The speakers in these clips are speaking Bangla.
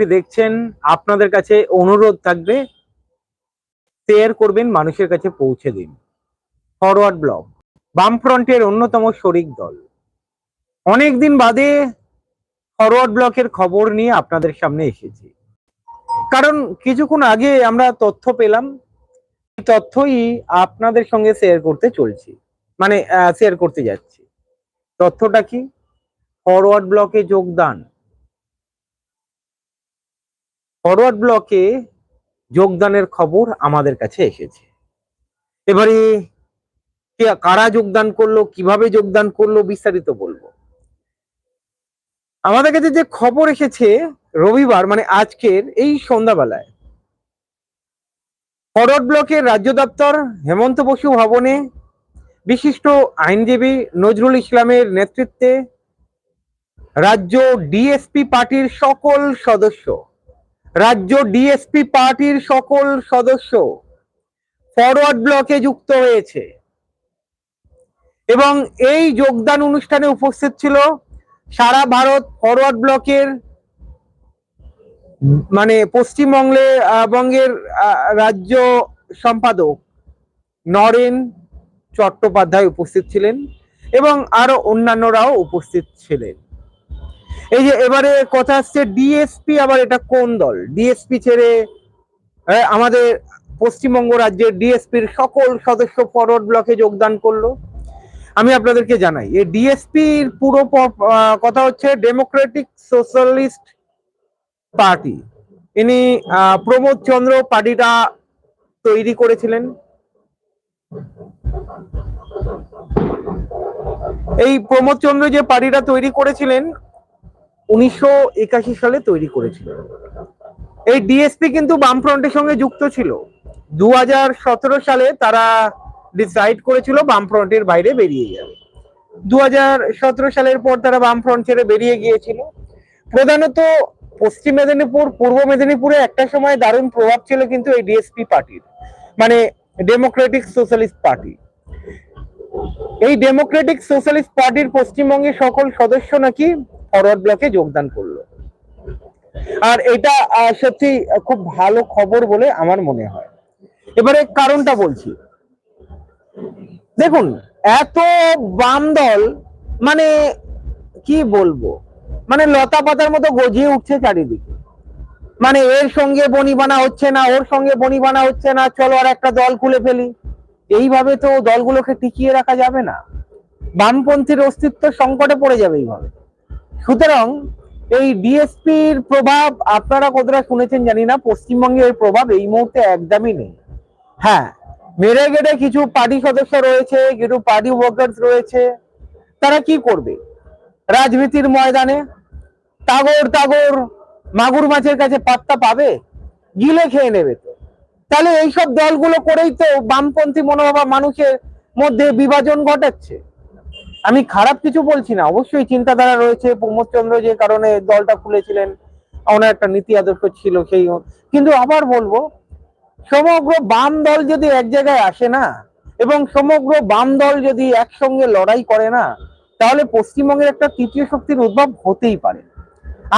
দেখছেন, আপনাদের কাছে অনুরোধ থাকবে শেয়ার করবেন, মানুষের কাছে পৌঁছে দিন। ফরওয়ার্ড ব্লক বামফ্রন্টের অন্যতম শরিক দল। অনেকদিন বাদে ফরওয়ার্ড ব্লকের খবর নিয়ে আপনাদের সামনে এসেছি। কারণ কিছুক্ষণ আগে আমরা তথ্য পেলাম তথ্যই আপনাদের সঙ্গে শেয়ার করতে চলছি। মানে শেয়ার করতে যাচ্ছি। তথ্যটা কি? ফরওয়ার্ড ব্লকে যোগদান। ফরওয়ার্ড ব্লকে যোগদানের খবর আমাদের কাছে এসেছে। এবারে কারা যোগদান করল, কীভাবে যোগদান করল বিস্তারিত বলব। আমাদের কাছে যে খবর এসেছে রবিবার মানে আজকের এই সন্ধ্যাবেলায়, ফরওয়ার্ড ব্লকের রাজ্য দপ্তর হেমন্ত বসু ভবনে বিশিষ্ট আইনজীবী নজরুল ইসলামের নেতৃত্বে রাজ্য ডিএসপি পার্টির সকল সদস্য রাজ্য ডিএসপি পার্টির সকল সদস্য ফরওয়ার্ড ব্লকে যুক্ত হয়েছে। এবং এই যোগদান অনুষ্ঠানে উপস্থিত ছিল সারা ভারত ফরওয়ার্ড ব্লকের মানে পশ্চিমবঙ্গে বঙ্গের রাজ্য সম্পাদক নরেন চট্টোপাধ্যায় উপস্থিত ছিলেন এবং আরও অন্যান্যরাও উপস্থিত ছিলেন। এই যে এবারে কথা আসছে ডিএসপি আবার এটা কোন দল? ডিএসপি ছেড়ে আমাদের পশ্চিমবঙ্গ রাজ্যের ডিএসপির সকল সদস্য ফরওয়ার্ড ব্লকে যোগদান করল। আমি আপনাদেরকে জানাই, এই ডিএসপির পুরো কথা হচ্ছে ডেমোক্রেটিক সোশ্যালিস্ট পার্টি ইনি প্রমোদ চন্দ্র পার্টিটা তৈরি করেছিলেন। এই প্রমোদ চন্দ্র যে পার্টিটা তৈরি করেছিলেন উনিশশো একাশি সালে তৈরি করেছিল। এই ডিএসপি কিন্তু বামফ্রন্টের সঙ্গে যুক্ত ছিল। দুহাজার সতেরো সালে তারা ডিসাইড করেছিল বামফ্রন্টের বাইরে বেরিয়ে যাবে। দু সালের পর তারা বামফ্রন্ট ছেড়ে বেরিয়ে গিয়েছিল। প্রধানত পশ্চিম মেদিনীপুর, পূর্ব মেদিনীপুরে একটা সময় দারুণ প্রভাব ছিল কিন্তু এই ডিএসপি পার্টির মানে ডেমোক্রেটিক সোশ্যালিস্ট পার্টি। এই ডেমোক্রেটিক সোশ্যালিস্ট পার্টির পশ্চিমবঙ্গের সকল সদস্য নাকি ফরওয়ার্ড ব্লকে যোগদান করল। আর এটা সত্যি খুব ভালো খবর বলে আমার মনে হয়। এবারে কারণটা বলছি। দেখুন, এত বাম দল মানে কি বলব? মানে লতা পাতার মতো গজিয়ে উঠছে চারিদিকে। মানে এর সঙ্গে বনিবানা হচ্ছে না, ওর সঙ্গে বনিবানা হচ্ছে না, চলো আর একটা দল খুলে ফেলি। এইভাবে তো দলগুলোকে টিকিয়ে রাখা যাবে না। বামপন্থীর অস্তিত্ব সংকটে পড়ে যাবে এইভাবে। সুতরাং এই ডিএসপির প্রভাব আপনারা কতটা শুনেছেন জানি না, পশ্চিমবঙ্গে এর প্রভাব এই মুহূর্তে একদমই নেই। হ্যাঁ মেরে গেটে কিছু পার্টি সদস্য রয়েছে, কিছু পার্টি ওয়ার্কার্স রয়েছে, তারা কি করবে? রাজনীতির ময়দানে তাগর তাগর মাগুর মাছের কাছে পাত্তা পাবে? গিলে খেয়ে নেবে তো। তাহলে এইসব দলগুলো করেই তো বামপন্থী মনোভাবা মানুষের মধ্যে বিভাজন ঘটাচ্ছে। আমি খারাপ কিছু বলছি না। অবশ্যই চিন্তাধারা রয়েছে। প্রমোদ চন্দ্র যে কারণে দলটা খুলেছিলেন, ওনার একটা নীতি আদর্শ ছিল সেই। কিন্তু আবার বলব, সমগ্র বাম দল যদি এক জায়গায় আসে না, এবং সমগ্র বাম দল যদি একসঙ্গে লড়াই করে না, তাহলে পশ্চিমবঙ্গের একটা তৃতীয় শক্তির উদ্ভব হতেই পারে।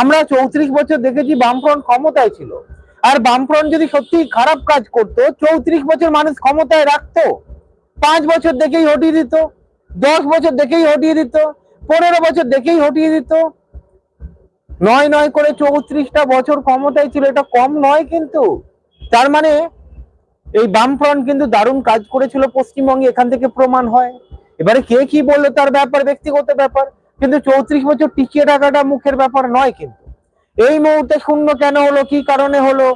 আমরা চৌত্রিশ বছর দেখেছি বামফ্রন্ট ক্ষমতায় ছিল। আর বামফ্রন্ট যদি সত্যি খারাপ কাজ করতো, চৌত্রিশ বছর মানুষ ক্ষমতায় রাখতো, পাঁচ বছর দেখেই হটিয়ে দিত। দশ বছর দেখেই হটিয়ে দিত, পনেরো বছর দেখেই হটিয়ে দিত। নয় নয় করে চৌত্রিশটা বছর ক্ষমতায় ছিল, এটা কম নয় কিন্তু। তার মানে এই বামফ্রন্ট কিন্তু দারুণ কাজ করেছিল, পশ্চিমবঙ্গে এখান থেকে প্রমাণ হয়। এবারে কে কি বলল তার ব্যাপার, ব্যক্তিগত ব্যাপার, কিন্তু চৌত্রিশ বছর টিকিয়ে রাখাটা মুখের ব্যাপার নয় কিন্তু। এই মুহূর্তে শূন্য কেন হলো, কি কারণে হলো?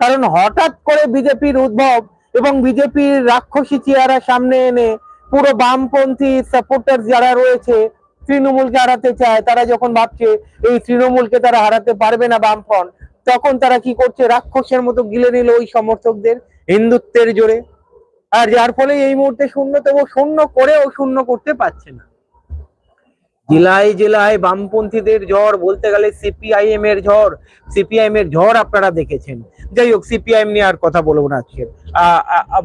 কারণ হঠাৎ করে বিজেপির উদ্ভব এবং বিজেপির রাক্ষসী চেহারা সামনে এনে পুরো বামপন্থী সাপোর্টার যারা রয়েছে তৃণমূলকে হারাতে চায়, তারা যখন ভাবছে এই তৃণমূলকে তারা হারাতে পারবে না বামফ্রন্ট, তখন তারা কি করছে? রাক্ষসের মতো গিলে নিল ওই সমর্থকদের হিন্দুত্বের জোরে। আর যার ফলে এই মুহূর্তে শূন্যতম, শূন্য করেও শূন্য করতে পারছে না। জেলায় জেলায় বামপন্থীদের ঝড়, বলতে গেলে সিপিআইএম এর ঝড় সিপিআইএম এর ঝড় আপনারা দেখেছেন। যাই হোক সিপিআইএম নিয়ে আর কথা বলব না আজকে।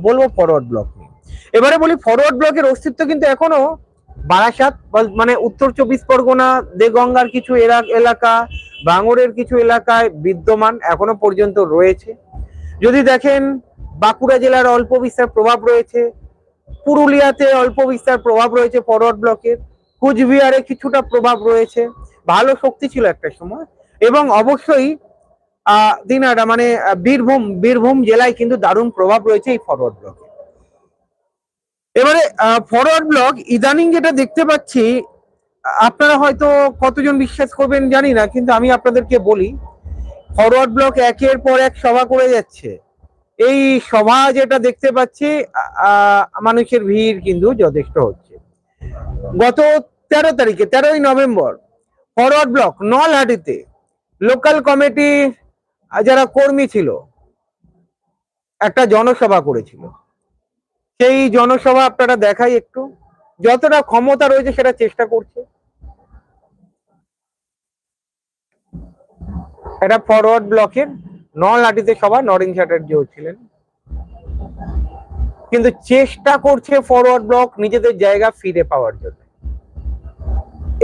বলব ফরওয়ার্ড ব্লক নিয়ে। এবারে বলি ফরওয়ার্ড ব্লকের অস্তিত্ব কিন্তু এখনও বারাসাত মানে উত্তর চব্বিশ পরগনা, দেগঙ্গার কিছু এলা- এলাকা ভাঙড়ের কিছু এলাকায় বিদ্যমান এখনও পর্যন্ত রয়েছে। যদি দেখেন, বাঁকুড়া জেলার অল্প বিস্তার প্রভাব রয়েছে, পুরুলিয়াতে অল্প বিস্তার প্রভাব রয়েছে ফরওয়ার্ড ব্লকের কুচবিহারে কিছুটা প্রভাব রয়েছে, ভালো শক্তি ছিল একটা সময়, এবং অবশ্যই, আহ দিনাটা মানে বীরভূম বীরভূম জেলায় কিন্তু দারুণ প্রভাব রয়েছে এই ফরওয়ার্ড ব্লকে এবারে ফরওয়ার্ড ব্লক ইদানিং যেটা দেখতে পাচ্ছি, আপনারা হয়তো কতজন বিশ্বাস করবেন জানি না, কিন্তু আমি আপনাদেরকে বলি ফরওয়ার্ড ব্লক একের পর এক সভা করে যাচ্ছে। এই সভা যেটা দেখতে পাচ্ছি মানুষের ভিড় কিন্তু যথেষ্ট হচ্ছে। গত তেরো তারিখে, তেরোই নভেম্বর ফরওয়ার্ড ব্লক নলহাটিতে লোকাল কমিটি যারা কর্মী ছিল, একটা জনসভা করেছিল। সেই জনসভা আপনারা দেখাই একটু। যতটা ক্ষমতা রয়েছে সেটা চেষ্টা করছে। এটা ফরওয়ার্ড ব্লকের নলহাটিতে সভা নরেন চ্যাটার্জিও ছিলেন। কিন্তু চেষ্টা করছে ফরওয়ার্ড ব্লক নিজেদের জায়গা ফিরে পাওয়ার জন্য।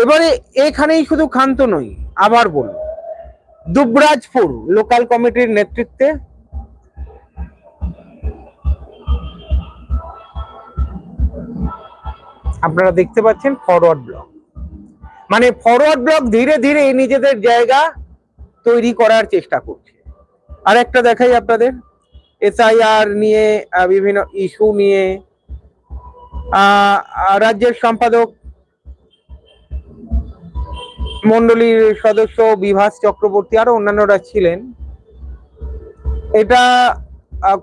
এবারে এখানেই শুধু ক্ষান্ত নই, আবার বলুন দুবরাজপুর লোকাল কমিটির নেতৃত্বে আপনারা দেখতে পাচ্ছেন ফরওয়ার্ড ব্লক মানে ফরওয়ার্ড ব্লক ধীরে ধীরে নিজেদের জায়গা তৈরি করার চেষ্টা করছে। আর একটা দেখাই আপনাদের। এসআইআর নিয়ে বিভিন্ন ইস্যু নিয়ে রাজ্যের সম্পাদক মন্ডলীর সদস্য বিভাস চক্রবর্তী আরও অন্যান্যরা ছিলেন। এটা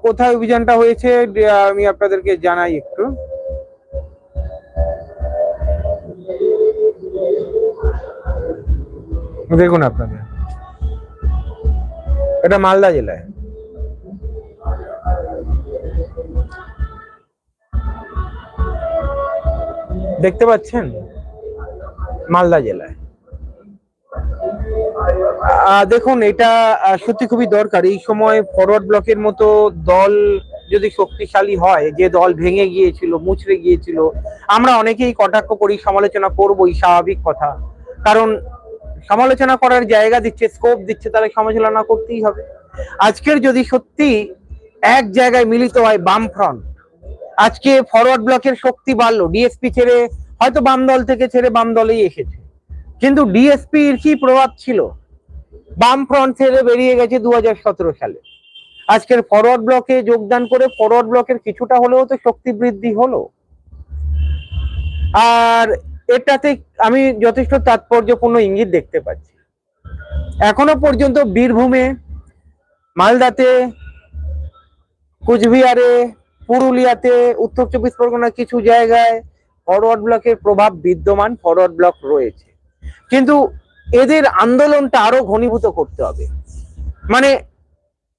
কোথায় অভিযানটা হয়েছে, আমি আপনাদেরকে জানাই একটু। দেখুন আপনাদের। এটা মালদা জেলায়। দেখতে পাচ্ছেন? মালদা জেলায়। দেখুন, এটা সত্যি খুবই দরকার। এই সময় ফরওয়ার্ড ব্লকের মতো দল যদি শক্তিশালী হয়, যে দল ভেঙে গিয়েছিল, মুচড়ে গিয়েছিল, আমরা অনেকেই কটাক্ষ করি, সমালোচনা করবোই, স্বাভাবিক কথা। কারণ সমালোচনা করার জায়গা দিচ্ছে স্কোপ দিচ্ছে, তাহলে সমালোচনা করতেই হবে। আজকের যদি সত্যি এক জায়গায় মিলিত হয় বাম ফ্রন্ট আজকে ফরওয়ার্ড ব্লকের শক্তি বাড়লো ডিএসপি ছেড়ে হয়তো বাম দল থেকে ছেড়ে বাম দলেই এসেছে। কিন্তু ডিএসপির কি প্রভাব ছিল? বাম ফ্রন্ট ছেড়ে বেরিয়ে গেছে দু হাজার সতেরো সালে। আজকের ফরওয়ার্ড ব্লকে যোগদান করে ফরওয়ার্ড ব্লকের কিছুটা হলেও তো শক্তি বৃদ্ধি হলো। আর এটাতে আমি যথেষ্ট তাৎপর্যপূর্ণ ইঙ্গিত দেখতে পাচ্ছি। এখনও পর্যন্ত বীরভূমে, মালদাতে, কুচবিহারে, পুরুলিয়াতে, উত্তর চব্বিশ পরগনার কিছু জায়গায় ফরওয়ার্ড ব্লকের প্রভাব বিদ্যমান ফরওয়ার্ড ব্লক রয়েছে। কিন্তু এদের আন্দোলনটা আরও ঘনীভূত করতে হবে। মানে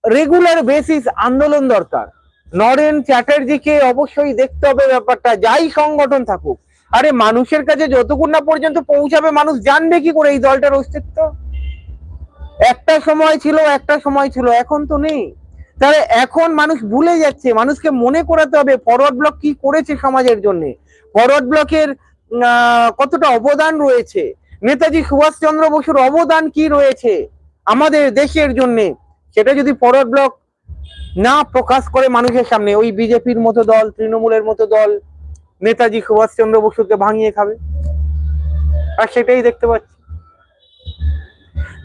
রেগুলার বেসিস আন্দোলন দরকার। নরেন চ্যাটার্জিকে অবশ্যই দেখতে হবে ব্যাপারটা, যাই সংগঠন থাকুক। আরে মানুষের কাছে যতক্ষণ না পর্যন্ত পৌঁছাবে, মানুষ জানবে কি করে এই দলটার অস্তিত্ব। একটা সময় ছিল, একটা সময় ছিল, এখন তো নেই। তাহলে এখন মানুষ ভুলে যাচ্ছে, মানুষকে মনে করাতে হবে ফরওয়ার্ড ব্লক কি করেছে সমাজের জন্য। ফরওয়ার্ড ব্লকের কতটা অবদান রয়েছে? নেতাজি সুভাষচন্দ্র বসুর অবদান কি রয়েছে আমাদের দেশের জন্য? সেটা যদি ফরওয়ার্ড ব্লক না প্রকাশ করে মানুষের সামনে, ওই বিজেপির মতো দল, তৃণমূলের মতো দল নেতাজি সুভাষচন্দ্র বসুকে ভাঙিয়ে খাবে। আর সেটাই দেখতে পাচ্ছি।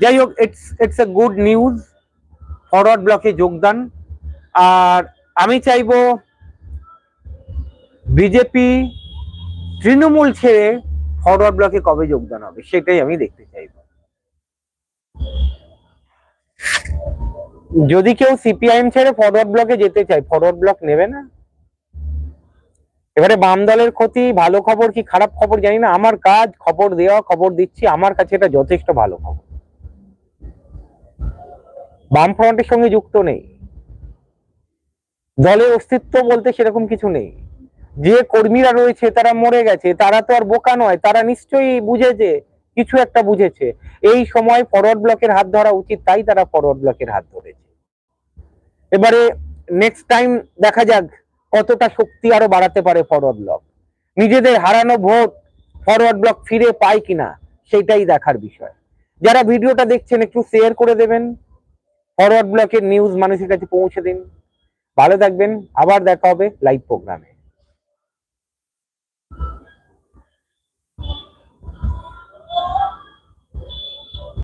যাই হোক it's it's a good news Forward ব্লকে যোগদান। আর আমি চাইব বিজেপি তৃণমূল ছেড়ে ফরওয়ার্ড ব্লকে কবে যোগদান হবে, সেটাই আমি দেখতে চাইব। যদি কেউ সিপিআইএম ছেড়ে ফরওয়ার্ড ব্লকে যেতে চায় ফরওয়ার্ড ব্লক নেবে না? এবারে বাম দলের ক্ষতি, ভালো খবর কি খারাপ খবর জানি না। আমার কাজ, খবর দেওয়া, খবর দিচ্ছি। আমার কাছে এটা যথেষ্ট ভালো খবর। বাম ফ্রন্টের সঙ্গে যুক্ত নেই। দলের অস্তিত্ব বলতে সেরকম কিছু নেই। যে কর্মীরা রয়েছে, তারা মরে গেছে। তারা তো আর বোকা নয়। তারা নিশ্চয়ই বুঝেছে, কিছু একটা বুঝেছে। এই সময় ফরওয়ার্ড ব্লকের হাত ধরা উচিত, তাই তারা ফরওয়ার্ড ব্লকের হাত ধরেছে। এবারে নেক্সট টাইম দেখা যাক। কতটা শক্তি আরও বাড়াতে পারে ফরওয়ার্ড ব্লক নিজেদের হারানো ভোট ফরওয়ার্ড ব্লক ফিরে পায় কিনা, সেটাই দেখার বিষয়। যারা ভিডিওটা দেখছেন, একটু শেয়ার করে দেবেন। ফরওয়ার্ড ব্লকের নিউজ মানুষের কাছে পৌঁছে দিন। ভালো থাকবেন। আবার দেখা হবে লাইভ প্রোগ্রামে